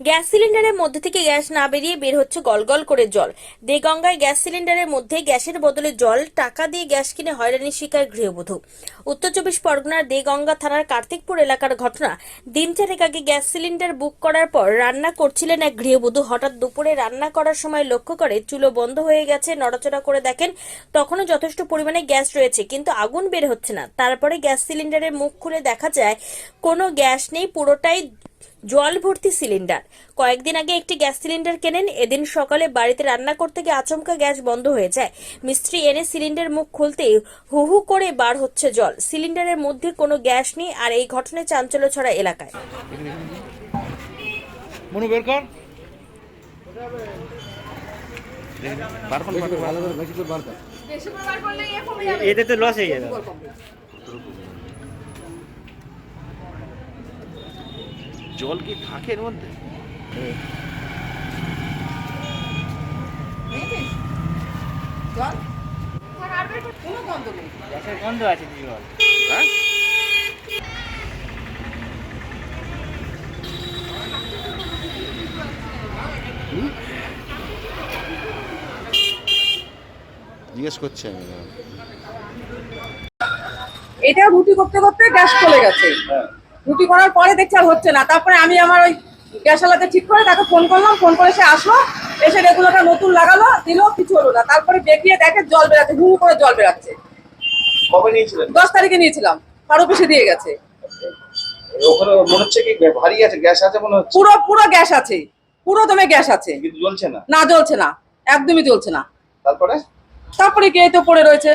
Gas সিলিন্ডারের মধ্যে থেকে গ্যাস না বেরিয়ে বের হচ্ছে গলগল করে জল। দেগঙ্গায় গ্যাস সিলিন্ডারের মধ্যে গ্যাসের বদলে জল, টাকা দিয়ে গ্যাস কিনে হয়রানির শিকার গৃহবধূ। উত্তর চব্বিশ পরগনার দেগঙ্গা থানার কার্তিকপুর এলাকার ঘটনা। দিন চারেক আগে গ্যাস সিলিন্ডার বুক করার পর রান্না করছিলেন এক গৃহবধূ। হঠাৎ দুপুরে রান্না করার সময় লক্ষ্য করে চুলো বন্ধ হয়ে গেছে, নড়াচড়া করে দেখেন, তখনও যথেষ্ট পরিমাণে গ্যাস রয়েছে, কিন্তু আগুন বের হচ্ছে না। তারপরে গ্যাস সিলিন্ডারের মুখ খুলে দেখা যায়, কোনো গ্যাস নেই, পুরোটাই জল ভর্তি সিলিন্ডার। কয়েকদিন আগে একটি গ্যাস সিলিন্ডার কেনেন এদিন সকালে বাড়িতে রান্না করতে গিয়ে আচমকা গ্যাস বন্ধ হয়ে যায়। মিস্ত্রি এনে সিলিন্ডার মুখ খুলতেই হু হু করে বার হচ্ছে জল। সিলিন্ডারের মধ্যে কোনো গ্যাস নেই আর এই ঘটনায় চাঞ্চল্য ছড়া এলাকায়। মনু বের কর। বার কর, বার কর, বার কর। এতে তো লস হয়ে যাবে। জল কি থাকে এর মধ্যে জল? আর বের কর, কোনো গন্ধ নেই। গ্যাসের গন্ধ আছে জল হ্যাঁ? জিজ্ঞেস করছি আমি এটা রুটি করতে করতে গ্যাস চলে গেছে। রুটি করার পরে দেখছি আর হচ্ছে না। তারপরে আমি আমার ওই গ্যাস আলাদা ঠিক করে তাকে ফোন করলাম ফোন করে সে আসলো এসে রেগুলারটা নতুন লাগালো দিল কিছু হলো না। তারপরে দেখিয়ে দেখে জল বেরাচ্ছে হু করে জল বেরাচ্ছে। কবে নিয়েছিলেন? দশ তারিখে নিয়েছিলাম। কারও পিছিয়ে দিয়ে গেছে। ওখানে মনে হচ্ছে কি ভারী আছে গ্যাস আছে মনে হচ্ছে? পুরো পুরো গ্যাস আছে। পুরো দমে গ্যাস আছে। কিন্তু জ্বলছে না? না জ্বলছে না। একদমই জ্বলছে না। তারপরে? তারপরে কে তো পড়ে রয়েছে।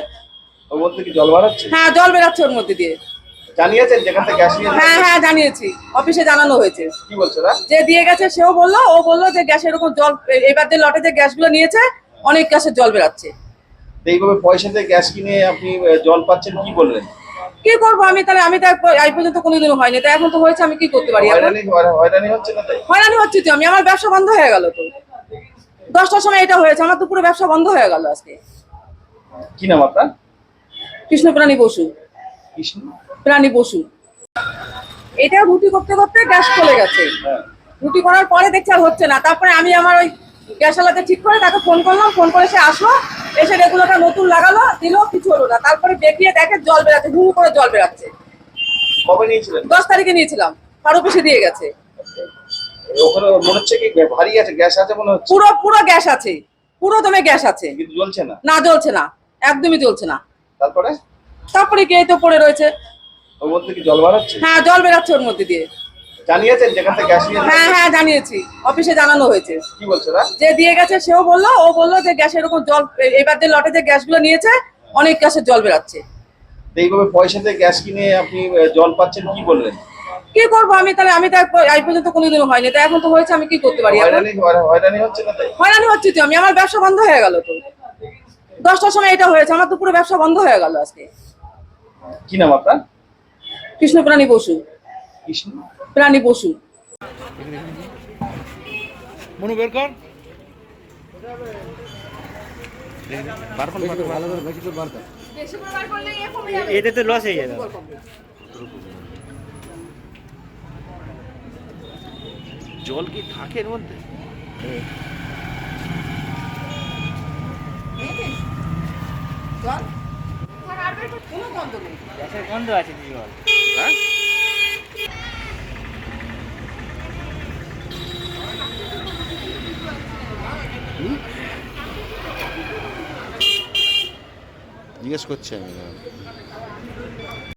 ওর মধ্যে কি জল বাড়াচ্ছে? হ্যাঁ জল বেরাচ্ছে ওর মধ্যে দিয়ে। জানিয়েছেন যেখান থেকে গ্যাস নিয়ে হ্যাঁ হ্যাঁ জানিয়েছি। অফিসে জানানো হয়েছে। কি বলছে যে দিয়ে গেছে সেও বলল ও বলল যে গ্যাস এরকম জল এবার যে লটে যে গ্যাসগুলো নিয়েছে অনেক গ্যাসের জল বেরাচ্ছে। এইভাবে পয়সা দিয়ে গ্যাস কিনে আপনি জল পাচ্ছেন কি বললেন? কি করব আমি তাহলে? আমি তো এই পর্যন্ত কোনোদিনও হয়নি। তো এখন তো হয়েছে আমি কি করতে পারি? হয়রানি হয়রানি হচ্ছে না হয়রানি হচ্ছে তো আমি। আমার ব্যবসা বন্ধ হয়ে গেল তো। দশটার সময় এটা হয়েছে আমার তো পুরো ব্যবসা বন্ধ হয়ে গেল আজকে। কি নাম আপনার? কৃষ্ণপ্রাণী বসু। কৃষ্ণ? প্রাণী পশু। এটা রুটি করতে করতে গ্যাস চলে গেছে। হ্যাঁ। রুটি করার পরে দেখছি আর হচ্ছে না। তারপরে আমি আমার ওই গ্যাস আলাদা ঠিক করে তাকে ফোন করলাম। ফোন করে সে আসলো এসে রেগুলারটা নতুন লাগালো দিল কিছু হলো না। তারপরে দেখিয়ে দেখে জল বেরাচ্ছে হু করে জল বেরাচ্ছে। কবে নিয়েছিলেন? দশ তারিখে নিয়েছিলাম। কারও পিছিয়ে দিয়ে গেছে। ওখানে মনে হচ্ছে কি ভারী আছে গ্যাস আছে মনে হচ্ছে? পুরো পুরো গ্যাস আছে। পুরো দমে গ্যাস আছে। কিন্তু জ্বলছে না? না জ্বলছে না। একদমই জ্বলছে না। তারপরে? তারপরে কে তো পড়ে রয়েছে। ওর মধ্যে কি জল বাড়াচ্ছে হ্যাঁ জল বেরাচ্ছে ওর মধ্যে দিয়ে। জানিয়েছেন যেখান থেকে গ্যাস নিয়ে হ্যাঁ হ্যাঁ জানিয়েছি। অফিসে জানানো হয়েছে। কি বলছে যে দিয়ে গেছে সেও বলল ও বলল যে গ্যাস এরকম জল এবার যে লটে যে গ্যাসগুলো নিয়েছে অনেক গ্যাসের জল বেরাচ্ছে। এইভাবে পয়সা দিয়ে গ্যাস কিনে আপনি জল পাচ্ছেন কি বললেন? কি করব আমি তাহলে? আমি তো এক- পর্যন্ত কোনোদিনও হয়নি। তো এখন তো হয়েছে আমি কি করতে পারি হয়রানি হয়রানি হচ্ছে না হয়রানি হচ্ছে তো আমি। আমার ব্যবসা বন্ধ হয়ে গেল তো। দশটার সময় এটা হয়েছে আমার তো পুরো ব্যবসা বন্ধ হয়ে গেল আজকে। কি নাম আপনার? কৃষ্ণপ্রাণী বসু কৃষ্ণ? প্রাণী বসু মনু বের কর। বার কর, বার কর, বার কর। এতে তো লস হয়ে যাবে। জল কি থাকে এর মধ্যে? জল। কোনো গন্ধ নেই। গ্যাসের গন্ধ আছে হ্যাঁ? জিজ্ঞেস করছি আমি